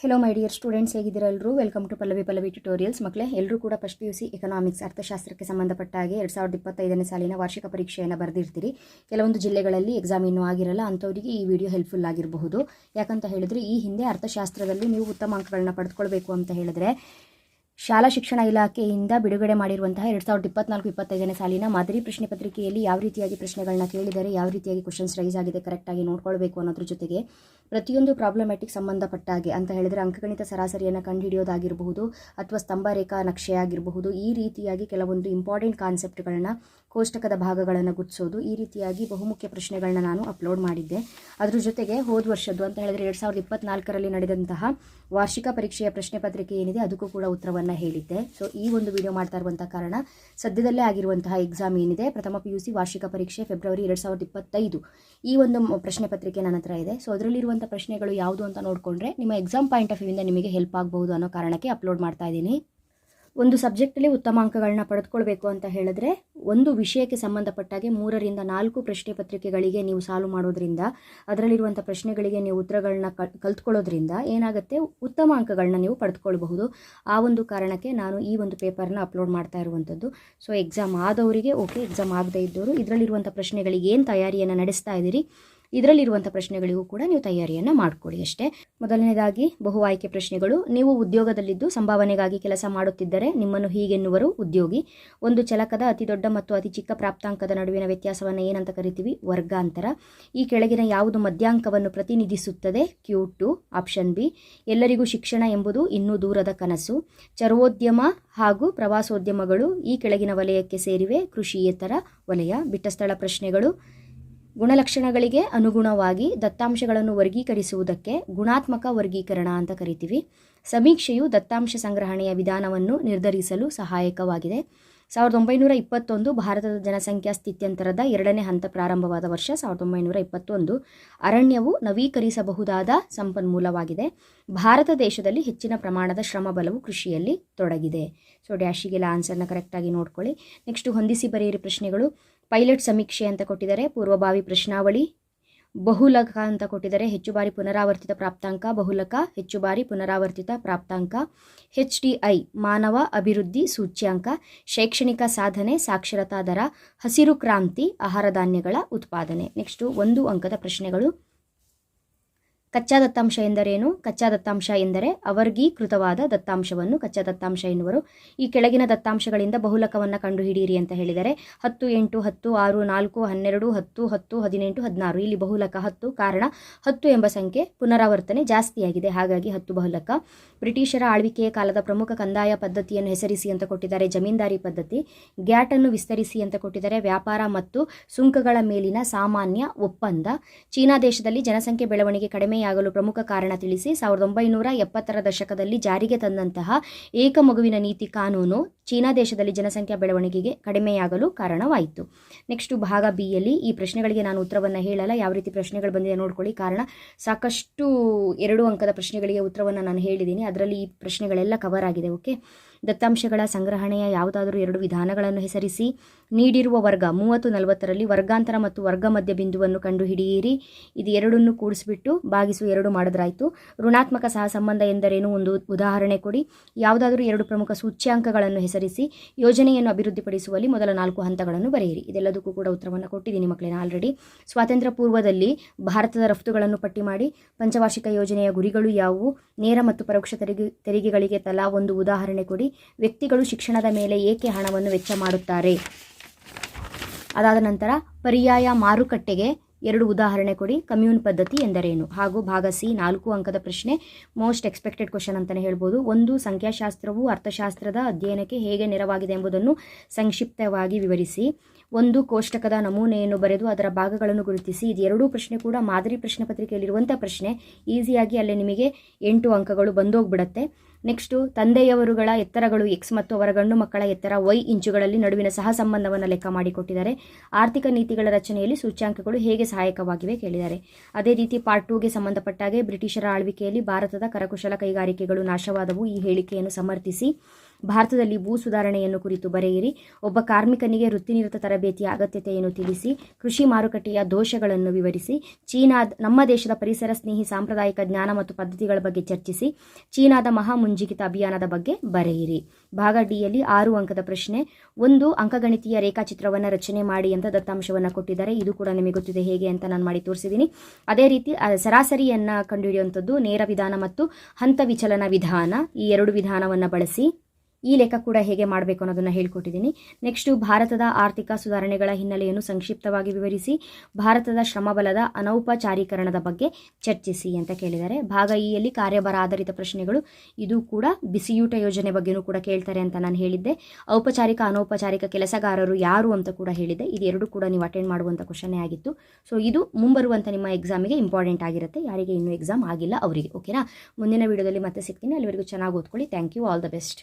Hello my dear students ಹೇಗಿದ್ದೀರಾ ಎಲ್ಲರೂ welcome to Pallavi Pallavi tutorials ಮಕ್ಕಳೇ ಎಲ್ಲರೂ ಕೂಡ first P U C economics ಅರ್ಥಶಾಸ್ತ್ರಕ್ಕೆ ಸಂಬಂಧಪಟ್ಟ ಹಾಗೆ ಎರಡು ಸಾವಿರದ ಇಪ್ಪತ್ತೈದನೇ ಸಾಲಿನ ವಾರ್ಷಿಕ ಪರೀಕ್ಷೆಯನ್ನು ಬರೆದಿರ್ತೀರಿ. ಕೆಲವೊಂದು ಜಿಲ್ಲೆಗಳಲ್ಲಿ ಎಕ್ಸಾಮ್ ಇನ್ನೂ ಆಗಿರಲ್ಲ, ಅಂಥವರಿಗೆ ಈ ವಿಡಿಯೋ ಹೆಲ್ಪ್ಫುಲ್ ಆಗಿರಬಹುದು. ಯಾಕಂತ ಹೇಳಿದ್ರೆ, ಈ ಹಿಂದೆ ಅರ್ಥಶಾಸ್ತ್ರದಲ್ಲಿ ನೀವು ಉತ್ತಮ ಅಂಕಗಳನ್ನ ಪಡೆದುಕೊಳ್ಬೇಕು ಅಂತ ಹೇಳಿದ್ರೆ ಶಾಲಾ ಶಿಕ್ಷಣ ಇಲಾಖೆಯಿಂದ ಬಿಡುಗಡೆ ಮಾಡಿರುವಂತಹ ಎರಡು ಸಾವಿರದ ಇಪ್ಪತ್ನಾಲ್ಕು, ಇಪ್ಪತ್ತೈದನೇ ಸಾಲಿನ ಮಾದರಿ ಪ್ರಶ್ನೆ ಪತ್ರಿಕೆಯಲ್ಲಿ ಯಾವ ರೀತಿಯಾಗಿ ಪ್ರಶ್ನೆಗಳನ್ನ ಕೇಳಿದರೆ ಯಾವ ರೀತಿಯಾಗಿ ಕ್ವಶನ್ಸ್ ರೈಸ್ ಆಗಿದೆ ಕರೆಕ್ಟಾಗಿ ನೋಡ್ಕೊಳ್ಬೇಕು ಅನ್ನೋದ್ರ ಜೊತೆಗೆ ಪ್ರತಿಯೊಂದು ಪ್ರಾಬ್ಲಮ್ಯಾಟಿಕ್ ಸಂಬಂಧಪಟ್ಟ ಹಾಗೆ ಅಂತ ಹೇಳಿದರೆ ಅಂಕಗಣಿತ ಸರಾಸರಿಯನ್ನು ಕಂಡುಹಿಡಿಯೋದಾಗಿರಬಹುದು ಅಥವಾ ಸ್ತಂಭ ರೇಖಾ ನಕ್ಷೆ ಆಗಿರಬಹುದು ಈ ರೀತಿಯಾಗಿ ಕೆಲವೊಂದು ಇಂಪಾರ್ಟೆಂಟ್ ಕಾನ್ಸೆಪ್ಟ್ಗಳನ್ನ ಕೋಷ್ಟಕದ ಭಾಗಗಳನ್ನು ಗುರುತಿಸೋದು ಈ ರೀತಿಯಾಗಿ ಬಹುಮುಖ್ಯ ಪ್ರಶ್ನೆಗಳನ್ನ ನಾನು ಅಪ್ಲೋಡ್ ಮಾಡಿದ್ದೆ. ಅದ್ರ ಜೊತೆಗೆ ಹೋದ ವರ್ಷದ್ದು ಅಂತ ಹೇಳಿದ್ರೆ ಎರಡು ಸಾವಿರದ ಇಪ್ಪತ್ನಾಲ್ಕರಲ್ಲಿ ನಡೆದಂತಹ ವಾರ್ಷಿಕ ಪರೀಕ್ಷೆಯ ಪ್ರಶ್ನೆ ಪತ್ರಿಕೆ ಏನಿದೆ ಅದಕ್ಕೂ ಕೂಡ ಉತ್ತರವನ್ನು ಹೇಳಿದ್ದೆ. ಸೊ ಈ ಒಂದು ವಿಡಿಯೋ ಮಾಡ್ತಾ ಇರುವಂಥ ಕಾರಣ ಸದ್ಯದಲ್ಲೇ ಆಗಿರುವಂತಹ ಎಕ್ಸಾಮ್ ಏನಿದೆ, ಪ್ರಥಮ ಪಿ ಯು ಸಿ ವಾರ್ಷಿಕ ಪರೀಕ್ಷೆ ಫೆಬ್ರವರಿ ಎರಡು ಸಾವಿರದ ಇಪ್ಪತ್ತೈದು. ಈ ಒಂದು ಪ್ರಶ್ನೆ ಪತ್ರಿಕೆ ನನ್ನ ಹತ್ರ ಇದೆ. ಸೊ ಅದರಲ್ಲಿರುವಂಥ ಪ್ರಶ್ನೆಗಳು ಯಾವುದು ಅಂತ ನೋಡಿಕೊಂಡ್ರೆ ನಿಮ್ಮ ಎಕ್ಸಾಮ್ ಪಾಯಿಂಟ್ ಆಫ್ ವ್ಯೂಯಿಂದ ನಿಮಗೆ ಹೆಲ್ಪ್ ಆಗಬಹುದು ಅನ್ನೋ ಕಾರಣಕ್ಕೆ ಅಪ್ಲೋಡ್ ಮಾಡ್ತಾ ಇದ್ದೀನಿ. ಒಂದು ಸಬ್ಜೆಕ್ಟಲ್ಲಿ ಉತ್ತಮ ಅಂಕಗಳನ್ನ ಪಡೆದುಕೊಳ್ಬೇಕು ಅಂತ ಹೇಳಿದ್ರೆ, ಒಂದು ವಿಷಯಕ್ಕೆ ಸಂಬಂಧಪಟ್ಟಾಗೆ ಮೂರರಿಂದ ನಾಲ್ಕು ಪ್ರಶ್ನೆ ಪತ್ರಿಕೆಗಳಿಗೆ ನೀವು ಸಾಲ್ವ್ ಮಾಡೋದ್ರಿಂದ, ಅದರಲ್ಲಿರುವಂಥ ಪ್ರಶ್ನೆಗಳಿಗೆ ನೀವು ಉತ್ತರಗಳನ್ನ ಕಲ್ ಕಲ್ತ್ಕೊಳ್ಳೋದ್ರಿಂದ ಏನಾಗುತ್ತೆ ಉತ್ತಮ ಅಂಕಗಳನ್ನ ನೀವು ಪಡೆದುಕೊಳ್ಬಹುದು. ಆ ಒಂದು ಕಾರಣಕ್ಕೆ ನಾನು ಈ ಒಂದು ಪೇಪರ್ನ ಅಪ್ಲೋಡ್ ಮಾಡ್ತಾ ಇರುವಂಥದ್ದು. ಸೊ, ಎಕ್ಸಾಮ್ ಆದವರಿಗೆ, ಓಕೆ, ಎಕ್ಸಾಮ್ ಆಗದೇ ಇದ್ದವರು, ಇದರಲ್ಲಿರುವಂಥ ಪ್ರಶ್ನೆಗಳಿಗೆ ಏನು ತಯಾರಿಯನ್ನು ನಡೆಸ್ತಾ ಇದ್ದೀರಿ ಇದರಲ್ಲಿರುವಂಥ ಪ್ರಶ್ನೆಗಳಿಗೂ ಕೂಡ ನೀವು ತಯಾರಿಯನ್ನು ಮಾಡಿಕೊಳ್ಳಿ ಅಷ್ಟೇ. ಮೊದಲನೇದಾಗಿ, ಬಹು ಆಯ್ಕೆ ಪ್ರಶ್ನೆಗಳು. ನೀವು ಉದ್ಯೋಗದಲ್ಲಿದ್ದು ಸಂಭಾವನೆಗಾಗಿ ಕೆಲಸ ಮಾಡುತ್ತಿದ್ದರೆ ನಿಮ್ಮನ್ನು ಹೀಗೆನ್ನುವರು ಉದ್ಯೋಗಿ. ಒಂದು ಚಲಕದ ಅತಿ ದೊಡ್ಡ ಮತ್ತು ಅತಿ ಚಿಕ್ಕ ಪ್ರಾಪ್ತಾಂಕದ ನಡುವಿನ ವ್ಯತ್ಯಾಸವನ್ನು ಏನಂತ ಕರಿತೀವಿ? ವರ್ಗಾಂತರ. ಈ ಕೆಳಗಿನ ಯಾವುದು ಮಧ್ಯಾಂಕವನ್ನು ಪ್ರತಿನಿಧಿಸುತ್ತದೆ? Q two, option B. ಎಲ್ಲರಿಗೂ ಶಿಕ್ಷಣ ಎಂಬುದು ಇನ್ನೂ ದೂರದ ಕನಸು. ಚರ್ವೋದ್ಯಮ ಹಾಗೂ ಪ್ರವಾಸೋದ್ಯಮಗಳು ಈ ಕೆಳಗಿನ ವಲಯಕ್ಕೆ ಸೇರಿವೆ. ಕೃಷಿಯೇತರ ವಲಯ, ಬಿಟ್ಟಸ್ಥಳ ಪ್ರಶ್ನೆಗಳು. ಗುಣಲಕ್ಷಣಗಳಿಗೆ ಅನುಗುಣವಾಗಿ ದತ್ತಾಂಶಗಳನ್ನು ವರ್ಗೀಕರಿಸುವುದಕ್ಕೆ ಗುಣಾತ್ಮಕ ವರ್ಗೀಕರಣ ಅಂತ ಕರಿತೀವಿ. ಸಮೀಕ್ಷೆಯು ದತ್ತಾಂಶ ಸಂಗ್ರಹಣೆಯ ವಿಧಾನವನ್ನು ನಿರ್ಧರಿಸಲು ಸಹಾಯಕವಾಗಿದೆ. ಸಾವಿರದ ಒಂಬೈನೂರ ಇಪ್ಪತ್ತೊಂದು ಭಾರತದ ಜನಸಂಖ್ಯಾ ಸ್ಥಿತ್ಯಂತರದ ಎರಡನೇ ಹಂತ ಪ್ರಾರಂಭವಾದ ವರ್ಷ ಸಾವಿರದ ಒಂಬೈನೂರ ಇಪ್ಪತ್ತೊಂದು. ಅರಣ್ಯವು ನವೀಕರಿಸಬಹುದಾದ ಸಂಪನ್ಮೂಲವಾಗಿದೆ. ಭಾರತ ದೇಶದಲ್ಲಿ ಹೆಚ್ಚಿನ ಪ್ರಮಾಣದ ಶ್ರಮಬಲವು ಕೃಷಿಯಲ್ಲಿ ತೊಡಗಿದೆ. ಸೊ ಡ್ಯಾಶಿಗೆಲ್ಲ ಆನ್ಸರ್ನ ಕರೆಕ್ಟಾಗಿ ನೋಡ್ಕೊಳ್ಳಿ. ನೆಕ್ಸ್ಟ್ ಹೊಂದಿಸಿ ಬರೆಯಿರಿ ಪ್ರಶ್ನೆಗಳು. ಪೈಲಟ್ ಸಮೀಕ್ಷೆ ಅಂತ ಕೊಟ್ಟಿದ್ದಾರೆ, ಪೂರ್ವಭಾವಿ ಪ್ರಶ್ನಾವಳಿ, ಬಹುಲಕ ಅಂತ ಕೊಟ್ಟಿದ್ದಾರೆ ಹೆಚ್ಚು ಬಾರಿ ಪುನರಾವರ್ತಿತ ಪ್ರಾಪ್ತಾಂಕ, ಬಹುಲಕ ಹೆಚ್ಚು ಬಾರಿ ಪುನರಾವರ್ತಿತ ಪ್ರಾಪ್ತಾಂಕ ಹೆಚ್ ಡಿ ಐ, ಮಾನವ ಅಭಿವೃದ್ಧಿ ಸೂಚ್ಯಾಂಕ, ಶೈಕ್ಷಣಿಕ ಸಾಧನೆ, ಸಾಕ್ಷರತಾ ದರ, ಹಸಿರು ಕ್ರಾಂತಿ, ಆಹಾರ ಧಾನ್ಯಗಳ ಉತ್ಪಾದನೆ. ನೆಕ್ಸ್ಟು ಒಂದು ಅಂಕದ ಪ್ರಶ್ನೆಗಳು. ಕಚ್ಚಾ ದತ್ತಾಂಶ ಎಂದರೇನು? ಕಚ್ಚಾ ದತ್ತಾಂಶ ಎಂದರೆ ಅವರ್ಗೀಕೃತವಾದ ದತ್ತಾಂಶವನ್ನು. ಕಚ್ಚಾ ದತ್ತಾಂಶ ಎನ್ನುವರು ಈ ಕೆಳಗಿನ ದತ್ತಾಂಶಗಳಿಂದ ಬಹುಲಕವನ್ನು ಕಂಡುಹಿಡಿಯಿರಿ ಅಂತ ಹೇಳಿದರೆ ಹತ್ತು, ಎಂಟು, ಹತ್ತು, ಆರು, ನಾಲ್ಕು, ಹನ್ನೆರಡು, ಹತ್ತು ಹತ್ತು, ಹದಿನೆಂಟು, ಹದಿನಾರು. ಇಲ್ಲಿ ಬಹುಲಕ ಹತ್ತು, ಕಾರಣ ಹತ್ತು ಎಂಬ ಸಂಖ್ಯೆ ಪುನರಾವರ್ತನೆ ಜಾಸ್ತಿಯಾಗಿದೆ. ಹಾಗಾಗಿ ಹತ್ತು ಬಹುಲಕ. ಬ್ರಿಟಿಷರ ಆಳ್ವಿಕೆಯ ಕಾಲದ ಪ್ರಮುಖ ಕಂದಾಯ ಪದ್ಧತಿಯನ್ನು ಹೆಸರಿಸಿ ಅಂತ ಕೊಟ್ಟಿದ್ದಾರೆ. ಜಮೀನ್ದಾರಿ ಪದ್ಧತಿ. ಗ್ಯಾಟ್ ಅನ್ನು ವಿಸ್ತರಿಸಿ ಅಂತ ಕೊಟ್ಟಿದ್ದಾರೆ. ವ್ಯಾಪಾರ ಮತ್ತು ಸುಂಕಗಳ ಮೇಲಿನ ಸಾಮಾನ್ಯ ಒಪ್ಪಂದ. ಚೀನಾ ದೇಶದಲ್ಲಿ ಜನಸಂಖ್ಯೆ ಬೆಳವಣಿಗೆ ಕಡಿಮೆಯಾಗಲು ಪ್ರಮುಖ ಕಾರಣ ತಿಳಿಸಿ ಸಾವಿರದ ಒಂಬೈನೂರ ಎಪ್ಪತ್ತರ ದಶಕದಲ್ಲಿ ಜಾರಿಗೆ ತಂದಂತಹ ಏಕ ಮಗುವಿನ ನೀತಿ ಕಾನೂನು ಚೀನಾ ದೇಶದಲ್ಲಿ ಜನಸಂಖ್ಯಾ ಬೆಳವಣಿಗೆಗೆ ಕಡಿಮೆಯಾಗಲು ಕಾರಣವಾಯಿತು. ನೆಕ್ಸ್ಟ್ ಭಾಗ ಬಿಯಲ್ಲಿ ಈ ಪ್ರಶ್ನೆಗಳಿಗೆ ನಾನು ಉತ್ತರವನ್ನು ಹೇಳಲ್ಲ. ಯಾವ ರೀತಿ ಪ್ರಶ್ನೆಗಳು ಬಂದಿದೆ ನೋಡ್ಕೊಳ್ಳಿ. ಕಾರಣ ಸಾಕಷ್ಟು ಎರಡು ಅಂಕದ ಪ್ರಶ್ನೆಗಳಿಗೆ ಉತ್ತರವನ್ನು ನಾನು ಹೇಳಿದ್ದೀನಿ. ಅದರಲ್ಲಿ ಈ ಪ್ರಶ್ನೆಗಳೆಲ್ಲ ಕವರ್ ಆಗಿದೆ. ಓಕೆ ದತ್ತಾಂಶಗಳ ಸಂಗ್ರಹಣೆಯ ಯಾವುದಾದರೂ ಎರಡು ವಿಧಾನಗಳನ್ನು ಹೆಸರಿಸಿ, ನೀಡಿರುವ ವರ್ಗ ಮೂವತ್ತು ನಲವತ್ತರಲ್ಲಿ ವರ್ಗಾಂತರ ಮತ್ತು ವರ್ಗ ಮಧ್ಯ ಬಿಂದುವನ್ನು ಕಂಡುಹಿಡಿಯಿರಿ. ಇದು ಎರಡನ್ನು ಕೂಡಿಸಿಬಿಟ್ಟು ಭಾಗಿಸು ಎರಡು ಮಾಡಿದ್ರಾಯಿತು. ಋಣಾತ್ಮಕ ಸಹ ಸಂಬಂಧ ಎಂದರೇನು? ಒಂದು ಉದಾಹರಣೆ ಕೊಡಿ. ಯಾವುದಾದರೂ ಎರಡು ಪ್ರಮುಖ ಸೂಚ್ಯಾಂಕಗಳನ್ನು ಹೆಸರಿಸಿ, ಯೋಜನೆಯನ್ನು ಅಭಿವೃದ್ಧಿಪಡಿಸುವಲ್ಲಿ ಮೊದಲ ನಾಲ್ಕು ಹಂತಗಳನ್ನು ಬರೆಯಿರಿ. ಇದೆಲ್ಲದಕ್ಕೂ ಕೂಡ ಉತ್ತರವನ್ನು ಕೊಟ್ಟಿದ್ದೀನಿ ಮಕ್ಕಳೇನ ಆಲ್ರೆಡಿ ಸ್ವಾತಂತ್ರ್ಯ ಪೂರ್ವದಲ್ಲಿ ಭಾರತದ ರಫ್ತುಗಳನ್ನು ಪಟ್ಟಿ ಮಾಡಿ, ಪಂಚವಾರ್ಷಿಕ ಯೋಜನೆಯ ಗುರಿಗಳು ಯಾವುವು? ನೇರ ಮತ್ತು ಪರೋಕ್ಷ ತೆರಿಗೆ ತೆರಿಗೆಗಳಿಗೆ ತಲಾ ಒಂದು ಉದಾಹರಣೆ ಕೊಡಿ. ವ್ಯಕ್ತಿಗಳು ಶಿಕ್ಷಣದ ಮೇಲೆ ಏಕೆ ಹಣವನ್ನು ವೆಚ್ಚ ಮಾಡುತ್ತಾರೆ? ಅದಾದ ನಂತರ ಪರ್ಯಾಯ ಮಾರುಕಟ್ಟೆಗೆ ಎರಡು ಉದಾಹರಣೆ ಕೊಡಿ. ಕಮ್ಯೂನ್ ಪದ್ಧತಿ ಎಂದರೇನು? ಹಾಗೂ ಭಾಗ ಸಿ, ನಾಲ್ಕು ಅಂಕದ ಪ್ರಶ್ನೆ, ಮೋಸ್ಟ್ ಎಕ್ಸ್ಪೆಕ್ಟೆಡ್ ಕ್ವಶನ್ ಅಂತಲೇ ಹೇಳ್ಬೋದು. ಒಂದು ಸಂಖ್ಯಾಶಾಸ್ತ್ರವು ಅರ್ಥಶಾಸ್ತ್ರದ ಅಧ್ಯಯನಕ್ಕೆ ಹೇಗೆ ನೆರವಾಗಿದೆ ಎಂಬುದನ್ನು ಸಂಕ್ಷಿಪ್ತವಾಗಿ ವಿವರಿಸಿ. ಒಂದು ಕೋಷ್ಟಕದ ನಮೂನೆಯನ್ನು ಬರೆದು ಅದರ ಭಾಗಗಳನ್ನು ಗುರುತಿಸಿ. ಇದು ಎರಡೂ ಪ್ರಶ್ನೆ ಕೂಡ ಮಾದರಿ ಪ್ರಶ್ನೆ ಪತ್ರಿಕೆಯಲ್ಲಿರುವಂಥ ಪ್ರಶ್ನೆ. ಈಸಿಯಾಗಿ ಅಲ್ಲೇ ನಿಮಗೆ ಎಂಟು ಅಂಕಗಳು ಬಂದೋಗ್ಬಿಡತ್ತೆ. ನೆಕ್ಸ್ಟು ತಂದೆಯವರುಗಳ ಎತ್ತರಗಳು ಎಕ್ಸ್ ಮತ್ತು ಅವರ ಗಂಡು ಮಕ್ಕಳ ಎತ್ತರ ವೈ ಇಂಚುಗಳಲ್ಲಿ ನಡುವಿನ ಸಹ ಸಂಬಂಧವನ್ನು ಲೆಕ್ಕ ಮಾಡಿಕೊಟ್ಟಿದ್ದಾರೆ. ಆರ್ಥಿಕ ನೀತಿಗಳ ರಚನೆಯಲ್ಲಿ ಸೂಚ್ಯಾಂಕಗಳು ಹೇಗೆ ಸಹಾಯಕವಾಗಿವೆ ಕೇಳಿದ್ದಾರೆ. ಅದೇ ರೀತಿ ಪಾರ್ಟ್ ಟೂಗೆ ಸಂಬಂಧಪಟ್ಟಾಗೆ ಬ್ರಿಟಿಷರ ಆಳ್ವಿಕೆಯಲ್ಲಿ ಭಾರತದ ಕರಕುಶಲ ಕೈಗಾರಿಕೆಗಳು ನಾಶವಾದವು ಈ ಹೇಳಿಕೆಯನ್ನು ಸಮರ್ಥಿಸಿ. ಭಾರತದಲ್ಲಿ ಭೂ ಸುಧಾರಣೆಯನ್ನು ಕುರಿತು ಬರೆಯಿರಿ. ಒಬ್ಬ ಕಾರ್ಮಿಕನಿಗೆ ವೃತ್ತಿನಿರತ ತರಬೇತಿಯ ಅಗತ್ಯತೆಯನ್ನು ತಿಳಿಸಿ, ಕೃಷಿ ಮಾರುಕಟ್ಟೆಯ ದೋಷಗಳನ್ನು ವಿವರಿಸಿ, ಚೀನಾದ, ನಮ್ಮ ದೇಶದ ಪರಿಸರ ಸ್ನೇಹಿ ಸಾಂಪ್ರದಾಯಿಕ ಜ್ಞಾನ ಮತ್ತು ಪದ್ಧತಿಗಳ ಬಗ್ಗೆ ಚರ್ಚಿಸಿ, ಚೀನಾದ ಮಹಾ ಮುಂಜಿಗಿತ ಅಭಿಯಾನದ ಬಗ್ಗೆ ಬರೆಯಿರಿ. ಭಾಗ ಡಿಯಲ್ಲಿ ಆರು ಅಂಕದ ಪ್ರಶ್ನೆ, ಒಂದು ಅಂಕಗಣಿತೀಯ ರೇಖಾಚಿತ್ರವನ್ನು ರಚನೆ ಮಾಡಿ ಅಂತ ದತ್ತಾಂಶವನ್ನು ಕೊಟ್ಟಿದ್ದಾರೆ. ಇದು ಕೂಡ ನಿಮಗೆ ಗೊತ್ತಿದೆ ಹೇಗೆ ಅಂತ ನಾನು ಮಾಡಿ ತೋರಿಸಿದ್ದೀನಿ ಅದೇ ರೀತಿ ಸರಾಸರಿಯನ್ನು ಕಂಡುಹಿಡಿಯುವಂಥದ್ದು ನೇರ ವಿಧಾನ ಮತ್ತು ಹಂತ ವಿಚಲನ ವಿಧಾನ. ಈ ಎರಡು ವಿಧಾನವನ್ನು ಬಳಸಿ ಈ ಲೆಕ್ಕ ಕೂಡ ಹೇಗೆ ಮಾಡಬೇಕು ಅನ್ನೋದನ್ನು ಹೇಳ್ಕೊಟ್ಟಿದ್ದೀನಿ. ನೆಕ್ಸ್ಟು ಭಾರತದ ಆರ್ಥಿಕ ಸುಧಾರಣೆಗಳ ಹಿನ್ನೆಲೆಯನ್ನು ಸಂಕ್ಷಿಪ್ತವಾಗಿ ವಿವರಿಸಿ, ಭಾರತದ ಶ್ರಮಬಲದ ಅನೌಪಚಾರೀಕರಣದ ಬಗ್ಗೆ ಚರ್ಚಿಸಿ ಅಂತ ಕೇಳಿದ್ದಾರೆ. ಭಾಗ ಇಯಲ್ಲಿ ಕಾರ್ಯಭಾರ ಆಧಾರಿತ ಪ್ರಶ್ನೆಗಳು, ಇದು ಕೂಡ ಬಿಸಿಯೂಟ ಯೋಜನೆ ಬಗ್ಗೆನೂ ಕೂಡ ಕೇಳ್ತಾರೆ ಅಂತ ನಾನು ಹೇಳಿದ್ದೆ. ಔಪಚಾರಿಕ, ಅನೌಪಚಾರಿಕ ಕೆಲಸಗಾರರು ಯಾರು ಅಂತ ಕೂಡ ಹೇಳಿದ್ದೆ. ಇದು ಎರಡು ಕೂಡ ನೀವು ಅಟೆಂಡ್ ಮಾಡುವಂಥ ಕ್ವಶನ್ನೇ ಆಗಿತ್ತು. ಸೊ ಇದು ಮುಂಬರುವಂಥ ನಿಮ್ಮ ಎಕ್ಸಾಮಿಗೆ ಇಂಪಾರ್ಟೆಂಟ್ ಆಗಿರುತ್ತೆ. ಯಾರಿಗೆ ಇನ್ನೂ ಎಕ್ಸಾಮ್ ಆಗಿಲ್ಲ ಅವರಿಗೆ ಓಕೆನಾ ಮುಂದಿನ ವಿಡಿಯೋದಲ್ಲಿ ಮತ್ತೆ ಸಿಗ್ತೀನಿ. ಅಲ್ಲಿವರೆಗೂ ಚೆನ್ನಾಗಿ ಓದ್ಕೊಳ್ಳಿ. Thank you all the best